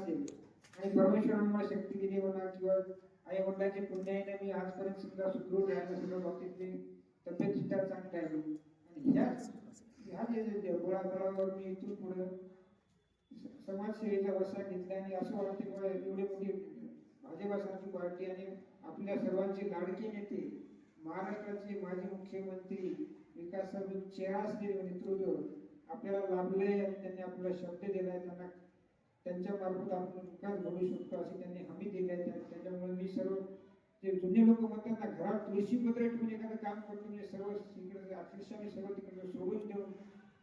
असेल आणि परमेश्वरांना शक्ती दिली म्हणा किंवा आई वडिलांचे पुण्य आहे मी आजपर्यंत सुद्धा सुदृढ राहिलो सगळ्या बाबतीतली तब्येत सुद्धा चांगली राहिली आणि ह्याच ह्या जे जे मी इथून पुढे समाजसेवेचा वसा घेतला आणि असं वाटते की बा एवढी मोठी भाजपासारखी पार्टी आणि आपल्या सर्वांचे लाडके नेते महाराष्ट्राचे माजी मुख्यमंत्री विकासाचे चेहरा असलेले नेतृत्व आपल्याला लाभले आणि त्यांनी आपल्याला शब्द दिलाय त्यांना त्यांच्या मार्फत आपण विकास घडू शकतो अशी त्यांनी हमी दिली आहे त्याच्यामुळे मी सर्व जे जुने लोक म्हणतात ना घरात तुळशी पत्र ठेवून एखादं काम करतो म्हणजे सर्व तिकडे अक्षरशः मी सर्व तिकडे सोडून देऊन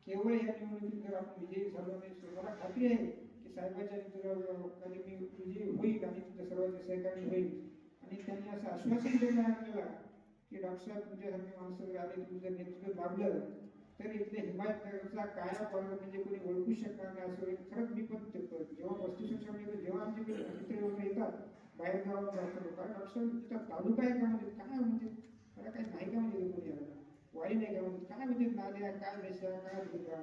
केवळ या निवडणुकीत जर आपण विजयी झालो नाही तर मला खात्री आहे की साहेबांच्या कधी मी विजयी होईल आणि तुमच्या सर्वांचे सहकार्य होईल. आणि त्यांनी असं आश्वासन दिलं आहे आपल्याला की डॉक्टर साहेब तुमच्यासारखे माणसं जर आले तुमचं नेतृत्व लाभलं तर इथले हिमायतनगरचा काया पालक म्हणजे कोणी ओळखू शकणार नाही असं खरंच मी पण ते- जेव्हा पस्तीस वर्षामध्ये जेव्हा आमच्याकडे मित्र वगैरे येतात बाहेर गावात जातो लोक कारण डॉक्टर तालुका आहे का म्हणजे काय म्हणजे मला काही नाही का म्हणजे कोणी यायला? वाडी नाही का म्हणजे? काय म्हणजे नाल्या काय नशा काय दुर्गा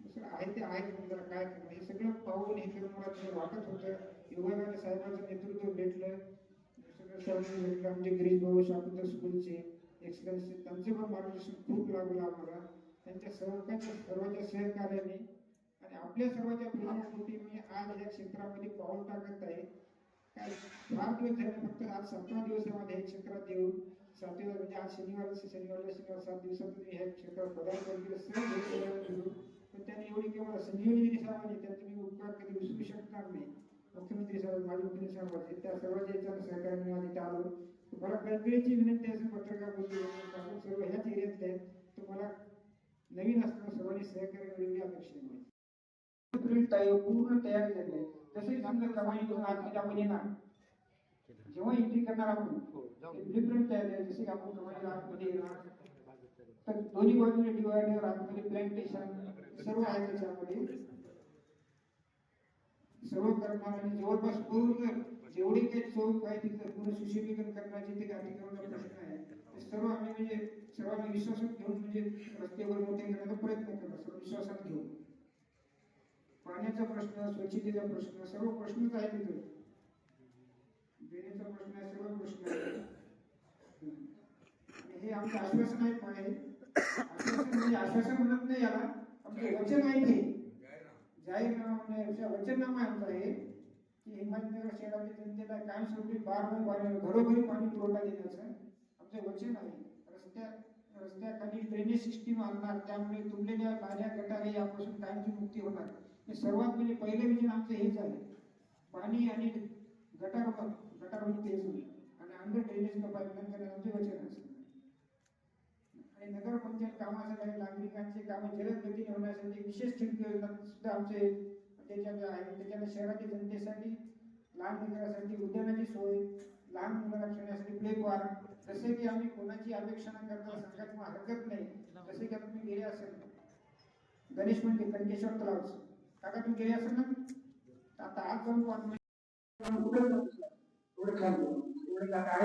दुसरं आहे ते आहे जरा काय हे सगळं पाहून हे करून मला तिथे वाटत होतं. योगाने साहेबांचं नेतृत्व भेटलं. सगळं भेटलं. म्हणजे गिरीश भाऊ शाकुंतर स्कूलचे. एक्सलन्सचे. त्यांचं पण मार्गदर्शन खूप लागलं आम्हाला. त्यांच्या सर्वांच्या सर्वांच्या सहकार्याने आणि आपल्या सर्वांच्या प्रेमापोटी मी आज या क्षेत्रामध्ये पाऊल टाकत आहे. काय फार दिवस झाले फक्त आज सतरा दिवसामध्ये हे क्षेत्रात येऊन सातव्या म्हणजे आज शनिवार शनिवारला शनिवार सात दिवसातून मी ह्या क्षेत्रात पदार्पण केलं सहज पण त्यांनी एवढी केवळ संजीवनी साहेबांनी त्यांचे मी उपकार कधी विसरू शकणार नाही. मुख्यमंत्री साहेब माजी मुख्यमंत्री साहेबांचे त्या सर्वांच्या याच्यावर सहकार्य मी आज इथे आलो मला कळकळीची विनंती असेल पत्रकार बोलतो आपण सर्व ह्याच एरियातले आहेत. तर नवीन असताना सर्वांनी सहकार्य मिळवली अपेक्षा आहे पूर्ण तयार झाले जसे समजा कमाई जेव्हा एंट्री करणार आपण ब्लू प्रिंट तयार आहे जसे की आपण कमाई आतमध्ये येणार तर दोन्ही बाजूने डिवायडर आतमध्ये प्लॅन्टेशन सर्व आहे त्याच्यामध्ये सर्व जवळपास पूर्ण। काही चौक आहे तिथं पूर्ण सुशोभीकरण करण्याचे ते अतिक्रमणचा सर्व आम्ही म्हणजे सर्वांनी विश्वासात घेऊन म्हणजे रस्त्यावर मोठे करण्याचा प्रयत्न करतो सर्व विश्वासात घेऊन. पाण्याचा प्रश्न स्वच्छतेचा प्रश्न सर्व प्रश्नच आहे तिथे देण्याचा प्रश्न आहे सर्व प्रश्न आहे हे आमचं आश्वासन आहे पण आश्वासन म्हणजे आश्वासन म्हणत नाही याला आमचं वचन आहे ते. जाहीरनामा म्हणजे वचननामा आमचं आहे की हिमायतनगर शहरातील जनतेला कायमस्वरूपी बारमाही पाणी घरोघरी पाणी पुरवठा देण्याचं. वचन आहे रस्त्या रस्त्याखाली ड्रेनेज सिस्टीम आणणार त्यामुळे तुंबलेल्या नाल्या गटारे यापासून कायमची मुक्ती होणार. हे सर्वात म्हणजे पहिले विजन आमचं हेच आहे. पाणी आणि गटार गटार म्हणजे तेच होईल. आणि अंडर ड्रेनेज पाईपलाईन करण्याचं आमचे वचन असेल आणि नगरपंचायत कामासाठी नागरिकांचे कामे जलद गतीने होण्यासाठी विशेष ठिकाणी योजना सुद्धा आमचे त्याच्यात आहे. त्याच्यात शहरातील जनतेसाठी लहान लेकरासाठी उद्यानाची सोय लहान मुलाला खेळण्यासाठी प्ले पार्क जसे की आम्ही कोणाची अपेक्षा न करता सांगायला मला हरकत नाही जसे की आता तुम्ही गेले असेल. गणेश म्हणजे मंदिर कणकेश्वर तलाव काका तुम्ही गेले असेल ना? आता आज जाऊन पाहतो कुठे खाली एवढे जागा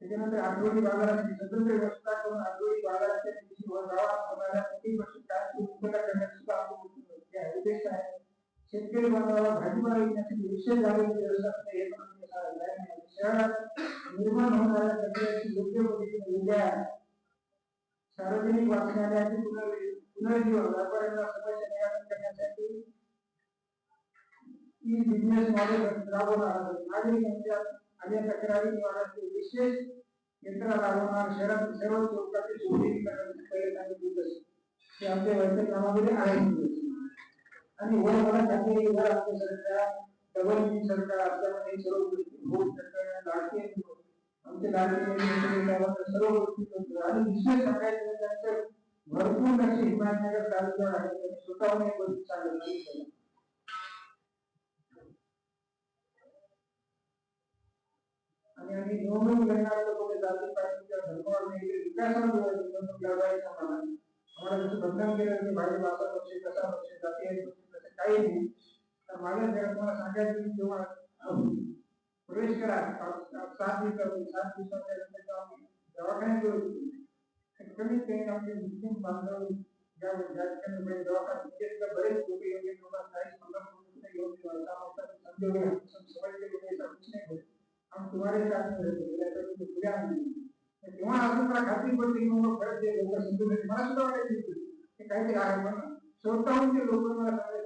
त्याच्यानंतर आठवडी बाजाराची स्वतंत्र व्यवस्था करून आठवडी बाजाराच्या दिवशी व गावात होणाऱ्या प्रत्येक वर्षी काय उपलब्ध करण्याचा सुद्धा उद्देश आहे. शेतकरी बांधवाला भाजीपाला विकण्यासाठी विशेष जागेची व्यवस्था हे पण शहरात निर्माण होणाऱ्या कचऱ्याची योग्य पद्धतीने विल्हेवाट सार्वजनिक वाचनालयाचे पुनर्जीवन व्यापाऱ्यांना समस्या निराकरण करण्यासाठी ई बिझनेस मॉडेल राबवणार आहोत. नागरिकांच्या आल्या तक्रारी निवारणाचे विशेष यंत्र राबवणार शहरातील सर्व चौकातील सुशोभीकरणाचे पहिले सांगितले तसे. ते आमच्या वैतनामामध्ये आहे आणि वर मला खात्री आहे, वर आमचं सरकार डबल इंजिन सरकार असल्यामुळे सर्व गोष्टी होऊ शकतात लाडके आमचे लाडके सर्व गोष्टी करतो आणि विशेष सांगायचं म्हणजे भरपूर असे हिमायतनगर तालुक्यावर आहे त्यांनी स्वतःहून एक गोष्ट सांगितली आणि आम्ही निवडणूक घेणार लोक जाती पार्टीच्या धर्मावर नाही विकासावर निवडणूक लढवायचं आम्हाला आम्हाला जसं बंधन केलं की भाजप असा पक्ष कसा पक्ष जाती आहे. काही नाही. तर माझ्या घरात मला सांगायचं की जेव्हा प्रवेश करा सात सात दिवसात सात दिवसाच्या आम्ही दवाखान्यात कमीत कमी आपले मुस्लिम बांधव ज्या ज्या ठिकाणी बरेच लोक चाळीस पंधरा येऊन तुम्हारे तेव्हा अजून मला खात्री पडते की मग ते लोक मला सुद्धा काहीतरी आहे पण स्वतःहून ते लोक मला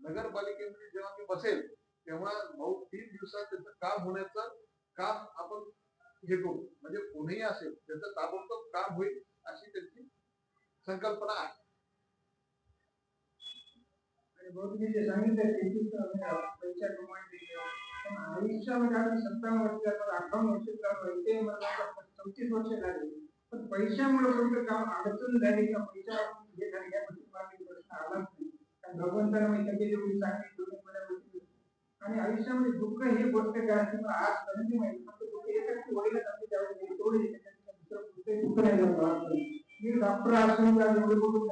नगरपालिकेमध्ये जेव्हा मी बसेल तेव्हा भाऊ तीन दिवसात त्याचं काम होण्याचं काम आपण हे करू. म्हणजे कोणीही असेल त्याचं ताबडतोब काम होईल अशी त्यांची संकल्पना आहे. तुम्ही जे सांगितलं तेहतीस कमाई पण आयुष्यामध्ये आम्ही सत्तावन्न वर्ष झालं अठ्ठावन्न वर्ष झालं इथे मला चौतीस वर्ष झाले पण पैशामुळे कोणतं काम अडचण झाली किंवा पैसा हे झाली याबद्दल मला प्रश्न आलाच नाही. कारण एवढी चांगली दोन्ही मला गोष्टी आणि आयुष्यामध्ये दुःख ही गोष्ट करायची आज पर्यंत माहिती फक्त दुःख एकच वडील आपले त्यावेळी तेवढे दुसरं दुःख नाही झालं मी डॉक्टर असून एवढे मोठे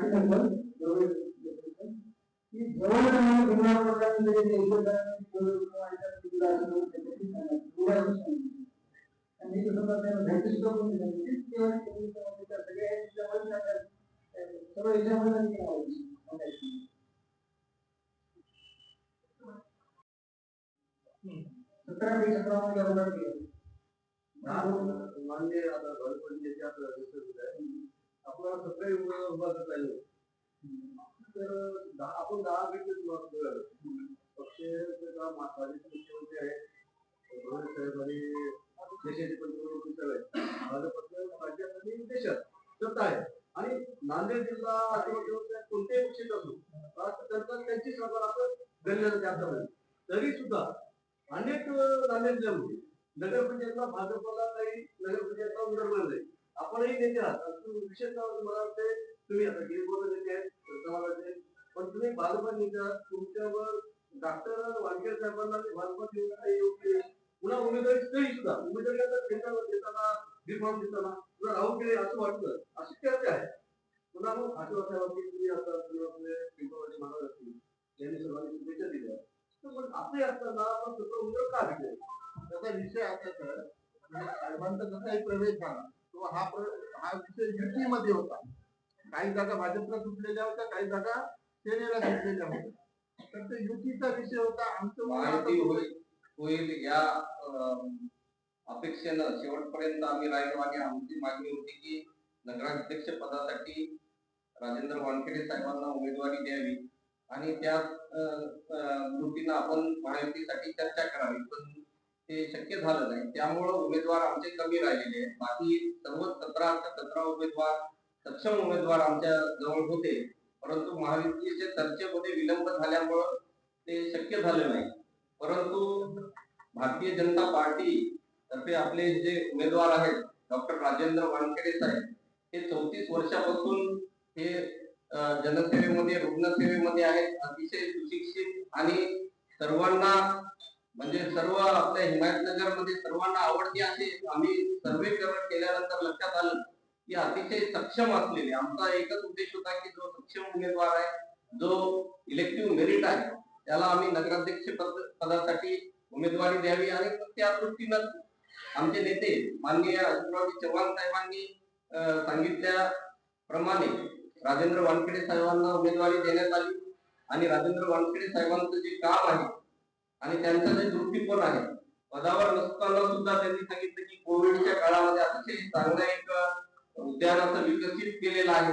डॉक्टर सतरा ते सतरा मध्ये मान्य आता घरपट्टीचे आता जसं होत आहे तर दहा आपण दहा पैकी पक्षाचे माझे मुख्यमंत्री आहेत रोहित साहेब आणि देशाचे पंतप्रधान साहेब आहेत राज्यात आणि देशात सत्ता आहे. आणि नांदेड जिल्हा किंवा कोणत्याही पक्षात असो त्यांचा त्यांची सरकार आपण गणलेलं जास्त तरी सुद्धा अनेक नांदेड जिल्ह्यामध्ये नगरपंचायतला भाजपला काही नगरपंचायतला उमेदवार नाही. आपणही नेते आहात. विशेषतः मला वाटते तुम्ही आता गिरीबोध बोलत आहेत समाजाचे पण तुम्ही भाजपा तुमच्यावर डॉक्टर वानखेड साहेबांना बालपण देऊन काही योग्य पुन्हा उमेदवारी तरी सुद्धा. उमेदवारी आता देताना देताना रिफॉर्म देताना तुला राहू केले असं वाटतं. अशी चर्चा आहे. पुन्हा मग आशीर्वाद साहेबांनी तुम्ही आता आपले पिंपळवाडी महाराज असतील यांनी सर्वांनी शुभेच्छा दिल्या. तर मग आपले असताना आपण स्वतः उमेदवार का भेटेल? त्याचा विषय असा सर म्हणजे साहेबांचा कसाही प्रवेश झाला. तो हा हा विषय युतीमध्ये होता. काही जागा भाजपला सुटलेल्या होत्या काही जागा सेनेला सुटलेल्या होत्या. तर ते युतीचा विषय होता आमचं होईल या अपेक्षेनं शेवटपर्यंत आम्ही राहिलो आणि आमची मागणी होती की नगराध्यक्ष पदासाठी राजेंद्र वानखेडे साहेबांना उमेदवारी द्यावी. आणि त्या कृतीनं आपण महायुतीसाठी चर्चा करावी पण ते शक्य झालं नाही. त्यामुळं उमेदवार आमचे कमी राहिलेले आहेत. बाकी सर्व सतरा सतरा उमेदवार सक्षम उमेदवार आमच्या जवळ होते. परंतु महायुतीचे चर्चेमध्ये विलंब झाल्यामुळं ते शक्य झालं नाही. परंतु भारतीय जनता पार्टी तर्फे आपले जे उमेदवार आहेत डॉक्टर राजेंद्र वानखेडे साहेब हे चौतीस वर्षापासून हे जनसेवेमध्ये रुग्णसेवेमध्ये आहेत. अतिशय सुशिक्षित आणि सर्वांना म्हणजे सर्व आपल्या हिमायतनगरमध्ये सर्वांना आवडते असे आम्ही सर्वे केल्यानंतर लक्षात आलं. की अतिशय सक्षम असलेले. आमचा एकच उद्देश होता की जो सक्षम उमेदवार आहे जो इलेक्टिव्ह मेरिट आहे त्याला आम्ही नगराध्यक्ष पद पदासाठी उमेदवारी द्यावी आणि त्या दृष्टीनं आमचे नेते माननीय अशोकरावजी चव्हाण साहेबांनी सांगितल्याप्रमाणे राजेंद्र वानखेडे साहेबांना उमेदवारी देण्यात आली. आणि राजेंद्र वानखेडे साहेबांचं जे काम आहे आणि त्यांचा जे दृष्टिकोन आहे पदावर नसताना सुद्धा त्यांनी सांगितलं की कोविडच्या काळामध्ये अतिशय चांगला एक अं, उद्यान विकसित केलेलं आहे.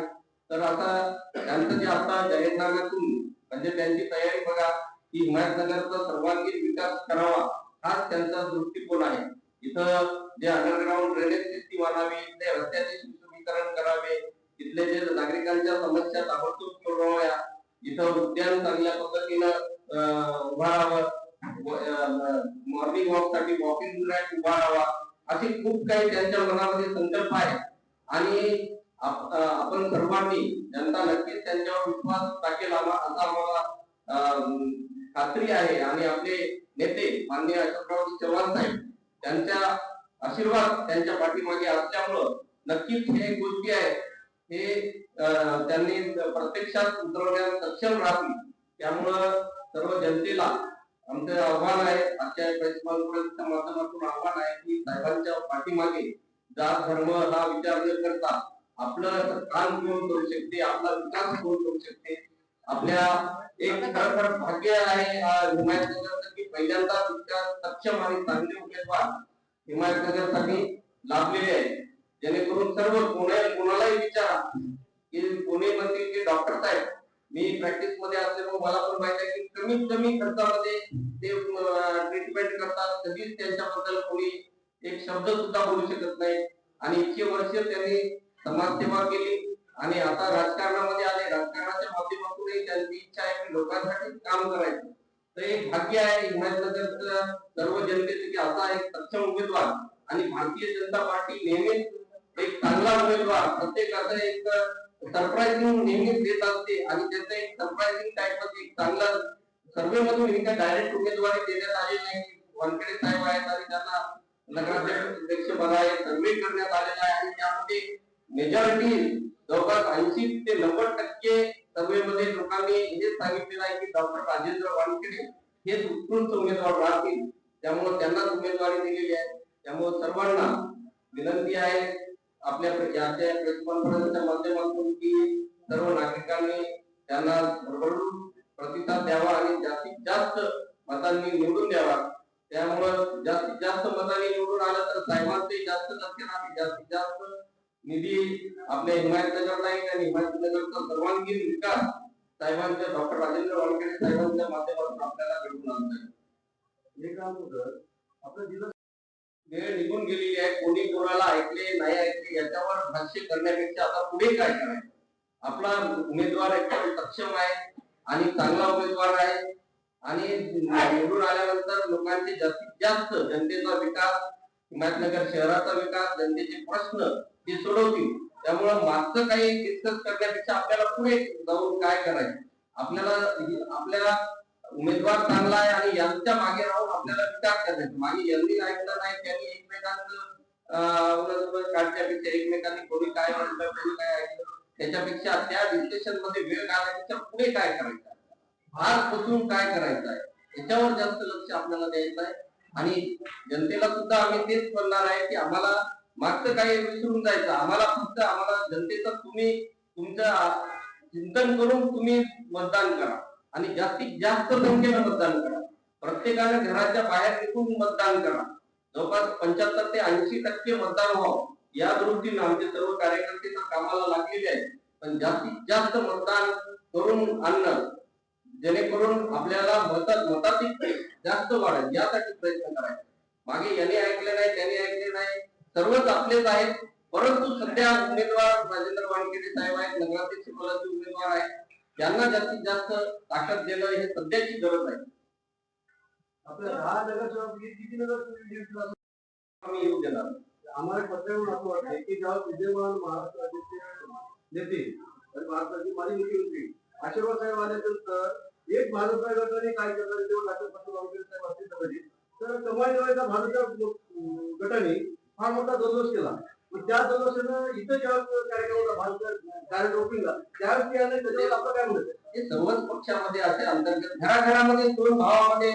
तर आता त्यांचं जे आता जाहीरनाम्यातून म्हणजे त्यांची तयारी बघा की हिमायतनगरचा सर्वांगीण विकास करावा हाच त्यांचा दृष्टिकोन आहे. इथं जे अंडरग्राऊंड ड्रेनेज सिस्टीम आणावी इथले रस्त्याचे सुशोभीकरण करावे इथले जे नागरिकांच्या समस्या ताबडतोब सोडवाव्या इथं उद्यान चांगल्या पद्धतीनं उभारावं मॉर्निंग वॉकसाठी वॉकिंग ट्रॅक उभारावा अशी खूप काही त्यांच्या मनामध्ये संकल्प आहे. आणि आपण सर्वांनी जनता नक्कीच त्यांच्यावर विश्वास टाकेल. असा आम्हाला खात्री आहे आणि आपले नेते माननीय अशोकराव चव्हाण साहेब त्यांचा आशीर्वाद त्यांच्या पाठीमागे असल्यामुळं नक्कीच हे गोष्टी आहेत. हे त्यांनी प्रत्यक्षात उतरवण्यास सक्षम राहतील त्यामुळं सर्व जनतेला आमचं आव्हान आहे. आजच्या प्रेस कॉन्फरन्सच्या माध्यमातून आव्हान आहे की साहेबांच्या पाठीमागे जात धर्म हा विचार न करता आपलं काम कोण करू शकते? आपला विकास कोण करू शकते? आपल्या एक खरोखर भाग्य आहे हा हिमायतनगरचं की पहिल्यांदा तुमच्या सक्षम आणि चांगले उमेदवार हिमायतनगरसाठी लाभलेले आहेत. जेणेकरून सर्व कोणा कोणालाही विचारा की कोणी म्हणतील की डॉक्टर साहेब मी प्रॅक्टिसमध्ये असल्यामुळे मला पण माहिती आहे की कमीत कमी खर्चामध्ये ते ट्रीटमेंट करतात. कधीच त्यांच्याबद्दल कोणी एक शब्द सुद्धा बोलू शकत नाही. आणि इतके वर्ष त्यांनी समाजसेवा केली. आणि आता राजकारणामध्ये आले. राजकारणाच्या माध्यमातूनही त्यांची इच्छा आहे की लोकांसाठी काम करायचं. तर एक भाग्य आहे हिमायतनगरच्या सर्व जनतेचे की असा एक सक्षम उमेदवार आणि भारतीय जनता पार्टी नेहमीच एक चांगला उमेदवार. प्रत्येकाचा एक सरप्राइझिंग नेहमीच देत असते. आणि त्याचं एक सरप्राइझिंग टाईप एक चांगला सर्वे मधून डायरेक्ट उमेदवारी देण्यात आलेली नाही वानखेडे साहेब आहेत आणि त्यांना नगराध्यक्ष बनाय सर्वे करण्यात आलेला आहे. आणि त्यामध्ये मेजॉरिटी जवळपास ऐंशी ते नव्वद टक्के सर्वे मध्ये लोकांनी हे सांगितलेलं आहे की डॉक्टर राजेंद्र वानखेडे हे उत्कृष्ट उमेदवार राहतील. त्यामुळे त्यांनाच उमेदवारी दिलेली आहे. त्यामुळे सर्वांना विनंती आहे आपल्या याच्या प्रेस कॉन्फरन्सच्या माध्यमातून की सर्व नागरिकांनी त्यांना भरभरून प्रतिसाद द्यावा आणि जास्तीत जास्त मतांनी निवडून द्यावा. त्यामुळं जास्तीत जास्त मताने निवडून आलं तर साहेबांचे जास्त लक्ष आम्ही जास्तीत जास्त निधी आपल्या हिमायतनगरला येईल आणि हिमायतनगरचा सर्वांगीण विकास साहेबांच्या डॉक्टर राजेंद्र वानखेडे साहेबांच्या माध्यमातून आपल्याला घडून आणता येईल हे काम होतं आपलं जिल्हा वेळ निघून गेलेली आहे. कोणी कोणाला ऐकले नाही ऐकले याच्यावर भाष्य करण्यापेक्षा आता पुढे काय करायचं? आपला उमेदवार एकदम सक्षम आहे आणि चांगला उमेदवार आहे. आणि निवडून आल्यानंतर लोकांचे जास्तीत जास्त जनतेचा विकास हिमायतनगर शहराचा विकास जनतेचे प्रश्न हे सोडवतील. त्यामुळं मागचं काही डिस्कस करण्यापेक्षा आपल्याला पुढे जाऊन काय करायचं? आपल्याला आपल्याला आपल्या उमेदवार चांगला आहे आणि यांच्या मागे राहून आपल्याला विचार करायचा. मागे यांनी ऐकलं नाही त्यांनी एकमेकांचं काढण्यापेक्षा एकमेकांनी कोणी काय म्हणलं कोणी काय ऐकलं त्याच्यापेक्षा त्या डिस्कशनमध्ये वेळ घालण्यापेक्षा पुढे काय करायचं? भार पसरून काय करायचं आहे याच्यावर जास्त लक्ष आपल्याला द्यायचं आहे आणि जनतेला सुद्धा आम्ही तेच म्हणणार आहे की आम्हाला मागचं काही विसरून जायचं. आम्हाला फक्त आम्हाला जनतेचं तुम्ही तुमचं चिंतन करून तुम्ही मतदान करा. आणि जास्तीत जास्त संख्येनं मतदान करा. प्रत्येकाने घराच्या बाहेर निघून मतदान करा. जवळपास पंच्याहत्तर ते ऐंशी टक्के मतदान व्हावं. या दृष्टीने आमचे सर्व कार्यकर्ते तर कामाला लागलेले आहेत. पण जास्तीत जास्त मतदान करून आणणं जेणेकरून आपल्याला मत मताधिक जास्त वाढेल. यासाठी प्रयत्न करायचा. मागे याने ऐकले नाही त्याने ऐकले नाही. सर्वच आपलेच आहेत. परंतु सध्या उमेदवार राजेंद्र वानखेडे साहेब आहेत नगराध्यक्ष पदाचे उमेदवार आहेत. त्यांना जास्तीत जास्त ताकद देणं हे सध्याची गरज आहे. आपल्या दहा नगरसेवक किती नगर आम्ही येऊ देणार. आम्हाला पत्रावरून असं वाटतंय की जेव्हा विद्यमान महाराष्ट्र राज्याचे नेते आणि भारताचे माजी मुख्यमंत्री. आशीर्वाद साहेब आल्यानंतर एक भाजपा गटाने काय करणार तेव्हा डॉक्टर फसू साहेब असतील कदाचित तर कमाल भाजपा गटाने फार मोठा जल्लोष केला. मग त्या जल्लोषानं इथं जेव्हा कार्यक्रमाला होता भाजप कार्यक्रम ओपनिंगला त्यावेळेस ते त्याच्यावर आपलं काय म्हणत हे सर्वच पक्षामध्ये असे अंतर्गत घराघरामध्ये दोन भावामध्ये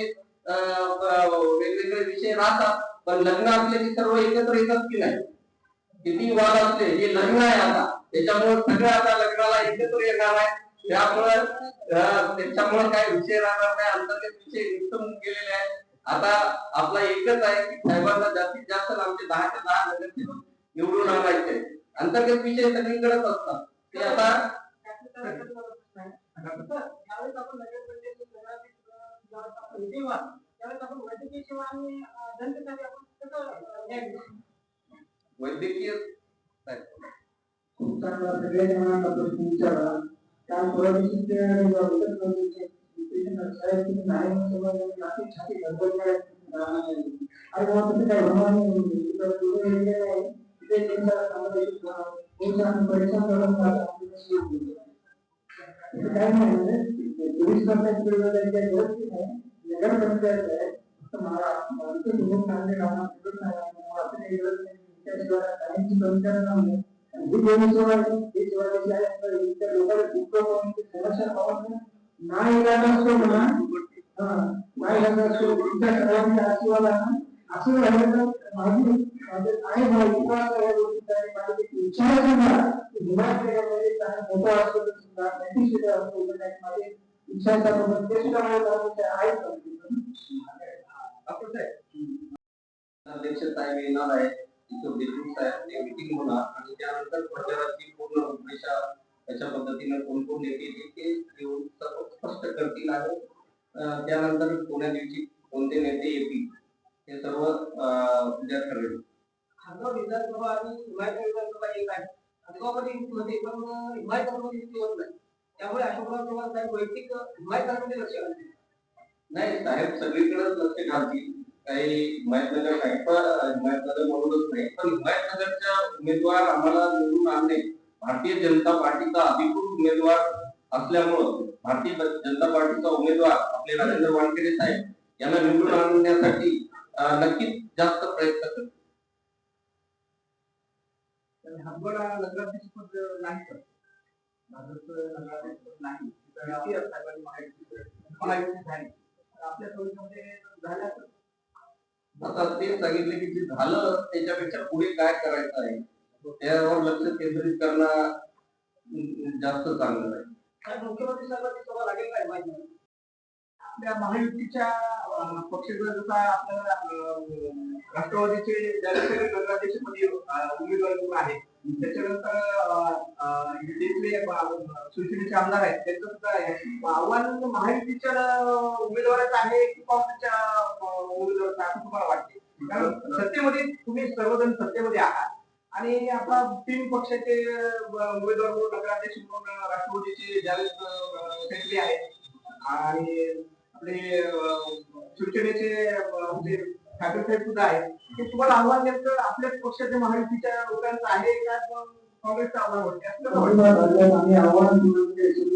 वेगवेगळे विषय राहतात. पण लग्न असले की सर्व एकत्र येतात की नाही? किती वाद असले हे लग्न आहे आता. त्याच्यामुळे सगळं आता लग्नाला एकत्र येणार आहे. त्यामुळे त्याच्यामुळे काय विषय राहणार नाही. अंतर्गत विषय निसटून गेलेले आहेत आता आपला एकच आहे की साहेबांना जास्तीत जास्त आमचे दहा ते दहा नगरसेवक निवडून आणायचे अंतर्गत विषय सगळीकडेच असतात. ते आता त्यावेळेस आपण त्यावेळेस आपण वैद्यकीय वैद्यकीय खूप चांगला. सगळ्या जणांना प्रश्न काय काय एक, नाही म्हणजे पोलीस करण्याची आहे नाही असं झालं माझी आहे मला विश्वास आहे आणि की सुद्धा असतो इच्छा ते सुद्धा अध्यक्ष साहेब येणार तिथं देशमुख साहेब ते होणार. आणि त्यानंतर प्रचाराची पूर्ण रूपरेषा त्याच्या पद्धतीने कोण कोण नेते ते सर्व स्पष्ट करतील आणि त्यानंतर पुण्या दिवशी कोणते नेते येतील? हे सर्व ठरेल खासगाव विधानसभा आणि हिमाचल विधानसभा एक आहे खासगावमध्ये युती होते पण हिमाचलमध्ये युती होत नाही. त्यामुळे अशोकराव चव्हाण साहेब वैयक्तिक हिमाचलमध्ये लक्ष घालतील नाही साहेब सगळीकडेच लक्ष घालतील. काही हिमायतनगर नाही पण हिमायतनगर म्हणूनच नाही. पण हिमायतनगरच्या उमेदवार आम्हाला निवडून आणणे भारतीय जनता पार्टीचा अधिकृत उमेदवार असल्यामुळं भारतीय जनता पार्टीचा उमेदवार आपले राजेंद्र वानखेडे साहेब यांना निवडून आणण्यासाठी नक्कीच जास्त प्रयत्न करतील हातगोळा नगराध्यक्ष नाही तर भाजपचं आपल्या सोयीमध्ये झाल्या आता ते सांगितले की जे झालं त्याच्यापेक्षा पुढे काय करायचं आहे त्यावर लक्ष केंद्रित करणं जास्त चांगलं आहे. साहेब मुख्यमंत्री साहेबांची सभा लागेल काय माहिती आपल्या महायुतीच्या पक्षाचा जसा आपल्या राष्ट्रवादीचे नगराध्यक्ष नगराध्यक्षपदी उमेदवार कोण आहेत. त्याच्यानंतर युतीतले शिवसेनेचे आमदार आहेत. त्यांचं सुद्धा आहे. आव्हान महायुतीच्या उमेदवाराचं आहे की काँग्रेसच्या उमेदवाराचं असं तुम्हाला वाटते? कारण सत्तेमध्ये तुम्ही सर्वजण सत्तेमध्ये आहात. आणि आपला तीन पक्षाचे उमेदवार म्हणून नगराध्यक्ष म्हणून राष्ट्रवादीचे ज्यावेळेस आहेत. आणि आपले शिवसेनेचे म्हणजे ठाकरे साहेब सुद्धा आहेत ते तुम्हाला आव्हान नेमकं आपल्याच पक्षाच्या महायुतीच्या लोकांचं आहे का काँग्रेसचं आव्हान होते? आम्ही आव्हान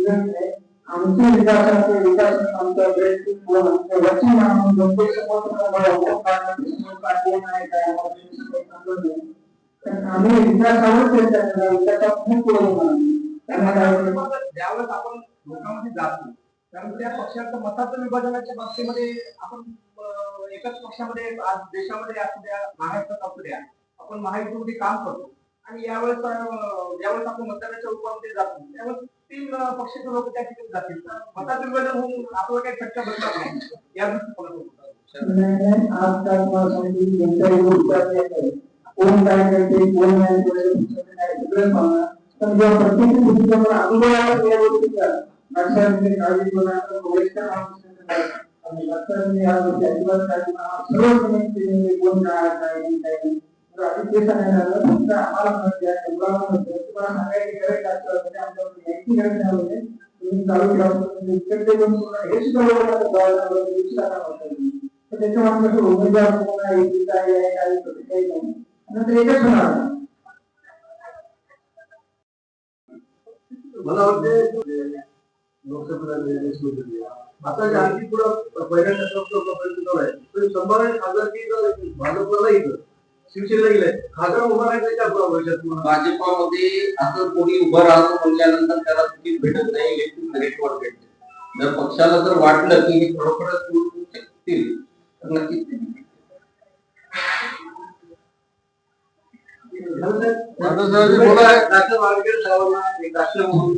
आहे आमच्या विकासाचे विकास आमचा वचन आम्ही प्रत्येक समोर आम्हाला वोट काढण्याची समोर काढले नाही काय आम्हाला ते सगळं चांगलं नाही. तर आम्ही विकासावर चर्चा करा विकासात खूप पुढे होणार त्यांना काय वाटतं? मग ज्यावेळेस आपण लोकांमध्ये जातो कारण त्या पक्षाचं मताचं विभाजनाच्या बाबतीमध्ये आपण एकाच पक्षामध्ये आज देशामध्ये असू द्या महाराष्ट्रात असू द्या आपण महायुतीमध्ये काम करतो. आणि यावेळेस अं, ज्यावेळेस आपण मतदानाच्या रूपामध्ये जातो. त्यावेळेस तीन पक्षाचे लोक त्या ठिकाणी जातील. तर मताचं विभाजन होऊन आपलं काही फटका बसणार नाही. या दृष्टीकोनातून. कोण काय करते कोण नाही करते सगळं पाहणार पण जेव्हा प्रत्येक गोष्टीचा अनुभव आला या गोष्टीचा लक्षात घेणे काळजी घेणं वरिष्ठ आणि लक्षात या गोष्टी अजिबात काळजी सर्व कोण काय नाही नाही. तर आम्ही ते सांगायला फक्त आम्हाला तुम्हाला सांगायची गरज गरज नाही तुम्ही चालू ठेवा पण हे सुद्धा काय तर कसं उमेदवार कोण आहे काय आहे काय काही नाही. नंतर एकच होणार मला वाटते लोकसभेला निवडणूक होती. आता जे आणखी पुढं पहिल्या टप्प्यापर्यंत आहे तर शंभर आणि खासदार की जर भाजपला येतं शिवसेनेला गेले खासदार उभा राहायचं त्या भविष्यात तुम्हाला भाजपामध्ये असं कोणी उभं राहतो म्हणल्यानंतर त्याला तिकीट भेटत नाही इलेक्ट्रिक मेरिटवर भेटते. जर पक्षाला जर वाटलं की हे खरोखरच शकतील तर नक्कीच ते बोला साहेबांना एक राष्ट्र म्हणून